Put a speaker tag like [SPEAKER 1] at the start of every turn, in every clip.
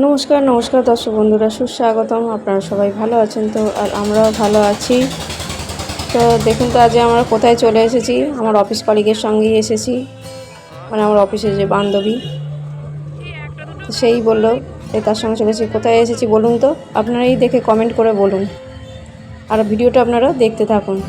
[SPEAKER 1] নমস্কার নমস্কার দর্শক বন্ধুরা, সুস্বাগতম। আপনারা সবাই ভালো আছেন তো? আর আমরাও ভালো আছি। তো দেখুন তো আজ আমরা কোথায় চলে এসেছি? আমার অফিস কলিগের সঙ্গেই এসেছি। মানে আমার অফিসের যে বান্ধবী সেই বলল যে তার সঙ্গে চলে এসেছি। কোথায় এসেছি বলুন তো? আপনারাই দেখে কমেন্ট করে বলুন। আর ভিডিওটা আপনারা দেখতে থাকুন।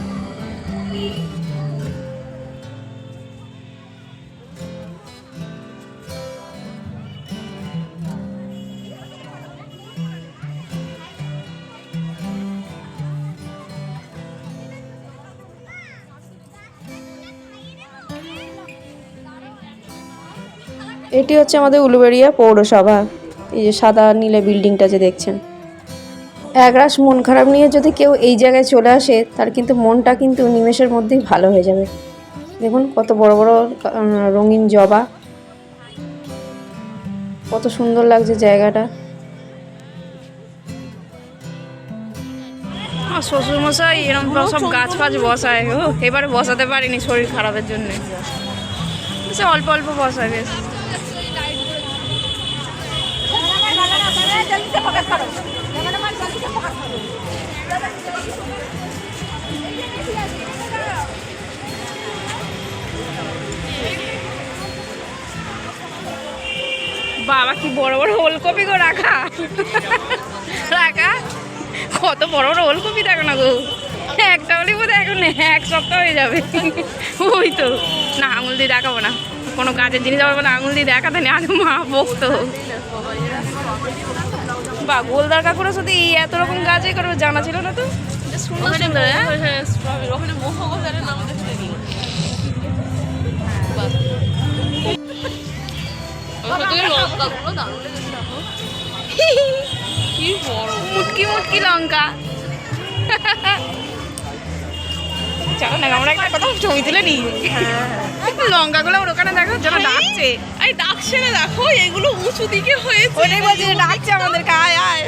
[SPEAKER 1] এটি হচ্ছে আমাদের উলুবেড়িয়া পৌরসভা। এই যে সাদা নীলে বিল্ডিংটা যে দেখছেন। একরাশ মন খারাপ নিয়ে যদি কেউ এই জায়গায় চলে আসে, তার কিন্তু মনটা কিন্তু নিমেষের মধ্যেই ভালো হয়ে যাবে। দেখুন কত বড় বড় রঙিন জবা। কত সুন্দর লাগছে জায়গাটা।
[SPEAKER 2] আমার শ্বশুর মশাই এরকম সব গাছ ফাছ বসায়। ও এবারে বসাতে পারিনি শরীর খারাপের জন্য। অল্প অল্প বসায় বেশ। বাবা, কি বড় বড় ওলকপি গো, রাখা। রাখা? কত বড় বড় ওলকপি দেখো না গো। একটা হলেই বোধ এখন এক সপ্তাহ হয়ে যাবে। ওই তো। না, আঙুল দিয়ে দেখাবো না। কোনো কাজের জিনিস আমার বলে আঙুল দিয়ে দেখাতে নেই। আগে মা বকতো। বা গোল গোলদার কাকুরা শুধু এই এত রকম গাছই করবে জানা ছিল না তো। সুন্দর সুন্দর হ্যাঁ। মুটকি মুটকি লঙ্কা। চলো না আমরা একটা কথা ছবি তুলে নিই। লঙ্কাগুলো ওর ওখানে দেখো যেন ডাকছে।
[SPEAKER 3] আরে ডাকছে না দেখো এগুলো উঁচু দিকে হয়েছে।
[SPEAKER 2] ওটাই বলছি যে ডাকছে আমাদেরকে আয় আয়।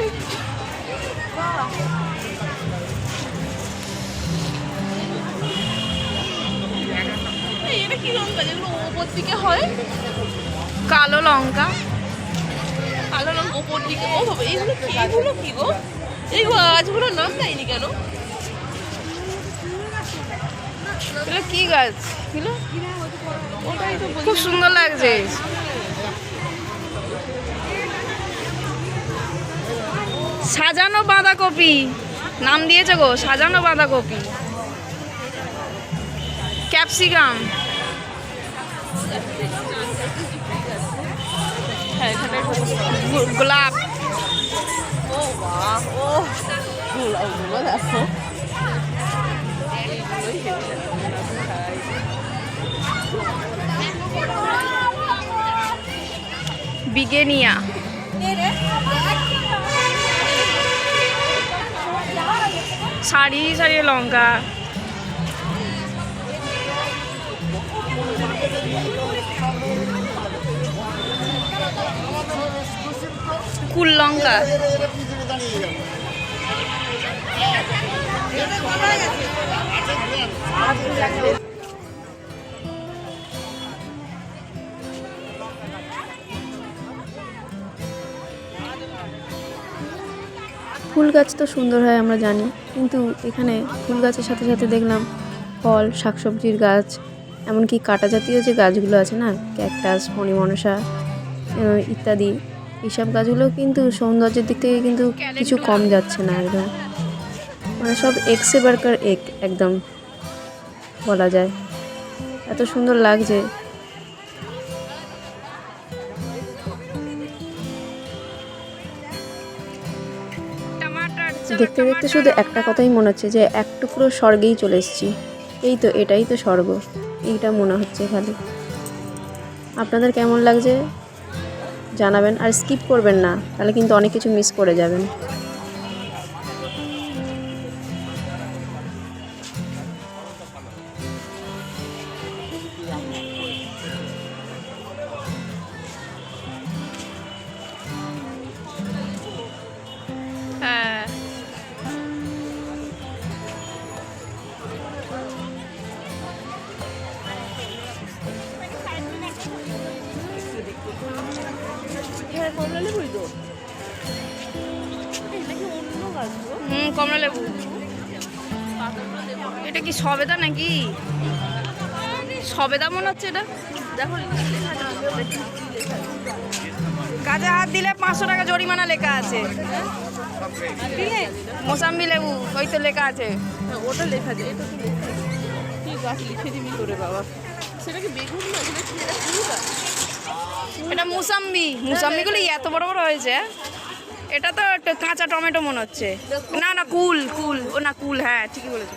[SPEAKER 3] এটা কি লঙ্কা যেগুলো ওপর দিকে হয়?
[SPEAKER 2] কালো লঙ্কা।
[SPEAKER 3] কালো ওপর দিকে। ও এইগুলো কি? কি গো? গাছগুলোর নাম দেয়নি কেন?
[SPEAKER 2] এগুলো কি গাছ। খুব সুন্দর লাগছে। সাজানো বাঁধাকপি। নাম দিয়েছে গো, সাজানো বাঁধাকপি। ক্যাপসিকাম।
[SPEAKER 3] এখানে
[SPEAKER 2] গো- গোলাপ।
[SPEAKER 3] ও বাহ ও গোলাপগুলো দেখো
[SPEAKER 2] বিগেনিয়া। সারি সারি লঙ্কা। কুল লঙ্কা।
[SPEAKER 1] ফুল গাছ তো সুন্দর হয়, আমরা জানি। কিন্তু এখানে ফুল গাছের সাথে সাথে দেখলাম ফল, শাকসবজির গাছ, এমনকি কাটা জাতীয় যে গাছগুলো আছে না, ক্যাকটাস, মণিমনসা ইত্যাদি। এইসব গাছগুলো কিন্তু সৌন্দর্যের দিক থেকে কিন্তু কিছু কম যাচ্ছে না একদম। মানে সব এক্সে বার্কার এক, একদম বলা যায়। এত সুন্দর লাগছে। দেখতে দেখতে শুধু একটা কথাই মনে হচ্ছে যে এক টুকরো স্বর্গেই চলে এসেছি। এই তো, এটাই তো স্বর্গ। এইটা মনে হচ্ছে খালি। আপনাদের কেমন লাগছে? জানাবেন আর স্কিপ করবেন না তাহলে কিন্তু অনেক কিছু মিস করে যাবেন।
[SPEAKER 2] এটা কি সবেদা নাকি? সবেদা মনে হচ্ছে এটা।
[SPEAKER 3] দেখো
[SPEAKER 2] কাজে হাত দিলে পাঁচশো টাকা জরিমানা লেখা আছে। মোসাম্বি লেবু ওই তো লেখা আছে।
[SPEAKER 3] ওটা লেখা আছে এটা তো লেখা কি গাছ লিখে দিবি করে বাবা। সেটা কি বেগুন না? ওগুলো কি? এটা ফুল গাছ
[SPEAKER 2] এটা মুসাম্বি। মুসাম্বিগুলো এত বড় বড় হয়েছে। হ্যাঁ? এটা তো কাঁচা টমেটো মনে হচ্ছে। না না, কুল কুল। ও না, কুল হ্যাঁ ঠিকই বলেছ।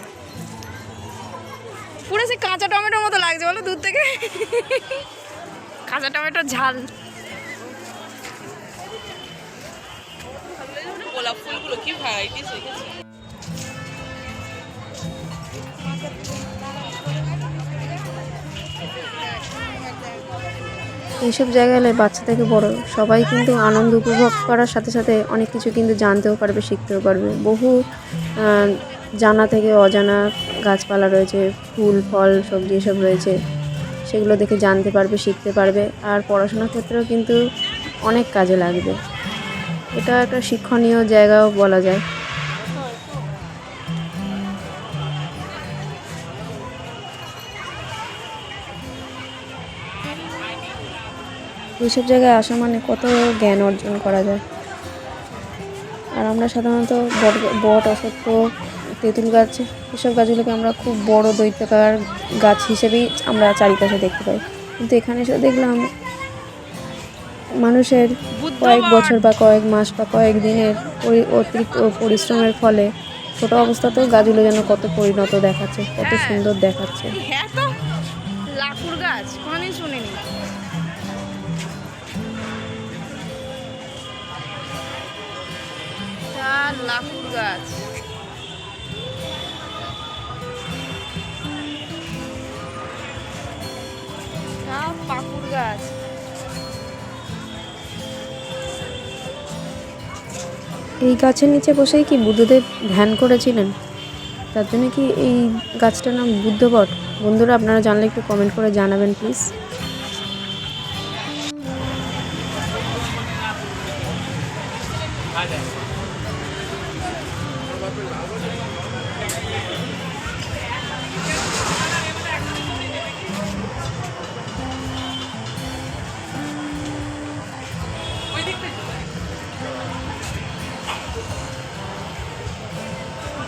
[SPEAKER 2] পুরো সে কাঁচা টমেটোর মতো লাগছে, বলো দূর থেকে। কাঁচা টমেটোর ঝাল।
[SPEAKER 3] ফুলগুলো কি
[SPEAKER 1] এইসব জায়গায় এলে বাচ্চা থেকে বড়, সবাই কিন্তু আনন্দ উপভোগ করার সাথে সাথে অনেক কিছু কিন্তু জানতেও পারবে, শিখতেও পারবে। বহু জানা থেকে অজানা গাছপালা রয়েছে, ফুল, ফল, সবজি এসব রয়েছে, সেগুলো দেখে জানতে পারবে, শিখতে পারবে, আর পড়াশোনার ক্ষেত্রেও কিন্তু অনেক কাজে লাগবে। এটা একটা শিক্ষণীয় জায়গাও বলা যায়। এইসব জায়গায় আসা মানে কত জ্ঞান অর্জন করা যায়? আর আমরা সাধারণত বট বট অসত্য তেঁতুল গাছ এসব গাছগুলোকে আমরা খুব বড় দৈত্যাকার গাছ হিসেবেই আমরা চারিপাশে দেখতে পাই। কিন্তু এখানে এসে দেখলাম মানুষের কয়েক বছর বা কয়েক মাস বা কয়েক দিনের অতিরিক্ত পরিশ্রমের ফলে ছোট অবস্থাতেও গাছগুলো যেন কত পরিণত দেখাচ্ছে কত
[SPEAKER 2] হ্যাঁ।
[SPEAKER 1] সুন্দর দেখাচ্ছে।
[SPEAKER 2] হ্যাঁ তো লাকুর গাছ কোনোদিন শুনিনি। গাছ।
[SPEAKER 1] এই গাছের নিচে বসেই কি বুদ্ধদেব ধ্যান করেছিলেন? তার জন্য কি এই গাছটার নাম বুদ্ধবট? বন্ধুরা, আপনারা জানলে একটু কমেন্ট করে জানাবেন প্লিজ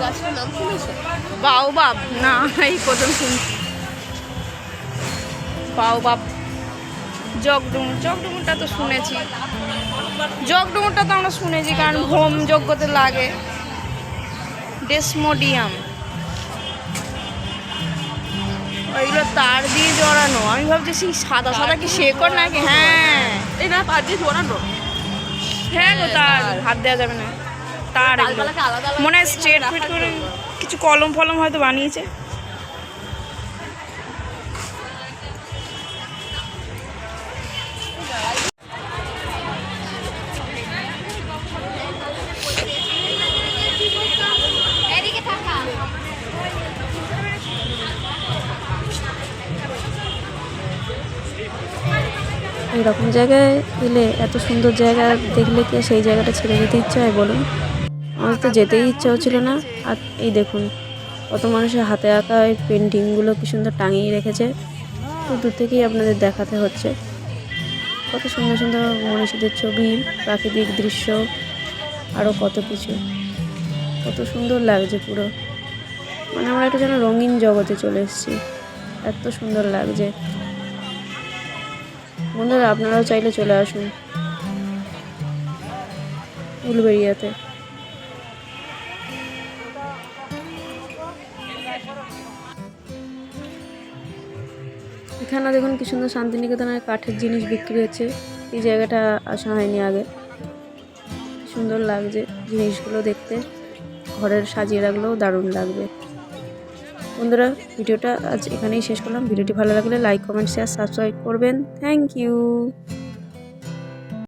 [SPEAKER 3] গাছটার নাম শুনেছো
[SPEAKER 2] না, এই প্রথম শুনছি বাউবাব জগডুমুর জগডুমুরটা তো শুনেছি। জগডুমুরটা তো আমরা শুনেছি, কারণ হোম যজ্ঞতে লাগে। ডেসমোডিয়াম। ওইগুলো তার দিয়ে জড়ানো। আমি ভাবছি সেই সাদা সাদা কি শেকড় নাকি? হ্যাঁ।
[SPEAKER 3] এই না তার দিয়ে জড়ানো।
[SPEAKER 2] হ্যাঁ গো তার। হাত দেওয়া যাবে না। তার মনে হয় স্ট্রেট ফিট করে কিছু কলম ফলম হয়তো বানিয়েছে।
[SPEAKER 1] এরকম জায়গায় এলে এত সুন্দর জায়গা দেখলে কি সেই জায়গাটা ছেড়ে যেতে ইচ্ছা হয় বলুন? আমার তো যেতেই ইচ্ছা হচ্ছিল না। আর এই দেখুন, কত মানুষের হাতে আঁকা এই পেন্টিংগুলো কি সুন্দর টাঙিয়ে রেখেছে। তো দূর থেকেই আপনাদের দেখাতে হচ্ছে। কত সুন্দর সুন্দর মনীষীদের ছবি, প্রাকৃতিক দৃশ্য আরও কত কিছু। কত সুন্দর লাগছে পুরো। মানে আমরা একটা যেন রঙিন জগতে চলে এসেছি। এত সুন্দর লাগছে। বন্ধুরা, আপনারাও চাইলে চলে আসুন উলবেড়িয়াতে। এখানে দেখুন কি সুন্দর শান্তিনিকেতনের কাঠের জিনিস বিক্রি হচ্ছে। এই জায়গাটা আসা হয়নি আগে। সুন্দর লাগছে জিনিসগুলো দেখতে। ঘরের সাজিয়ে রাখলেও দারুণ লাগবে। বন্ধুরা, ভিডিওটা আজ এখানেই শেষ করলাম। ভিডিওটি ভালো লাগলে লাইক কমেন্ট শেয়ার সাবস্ক্রাইব করবেন। Thank you